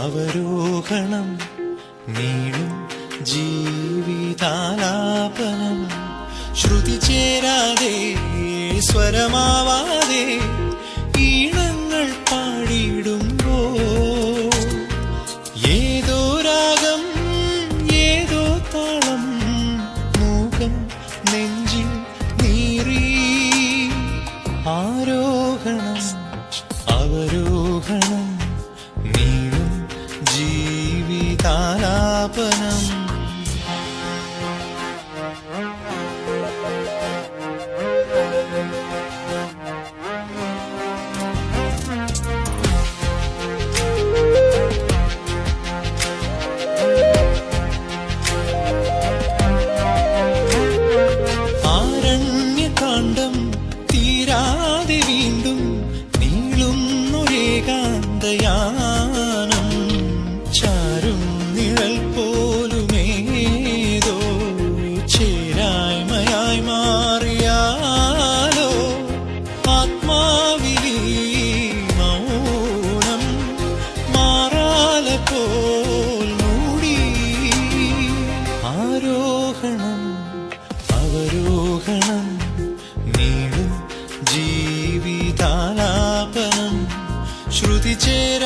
അവരോഹണം നീളും ജീവിതാലാപനം. ശ്രുതി ചേരാതെ സ്വരമാവാതെ ഈണങ്ങൾ പാടിയിടുമ്പോ ഏതോ രാഗം ഏതോ താളം മൂകം നെഞ്ചിൽ നീറി ആരോഹണം. അവരോഹണം നീളും ജീവിതാലാപനം. ആരണ്യകാന്ഡം തീരാതെ വീണ്ടും നീളുന്നൊരേകാന്തയാനം ചാരും നിഴൽ പോലുമേതോ ചേരായ്മയായി മാറിയാലോ ആത്മാവിലി മൗനം മാറാല മൂടി. ആരോഹണം അവരോഹണം ശ്രുതി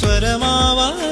സ്വരമാവാൻ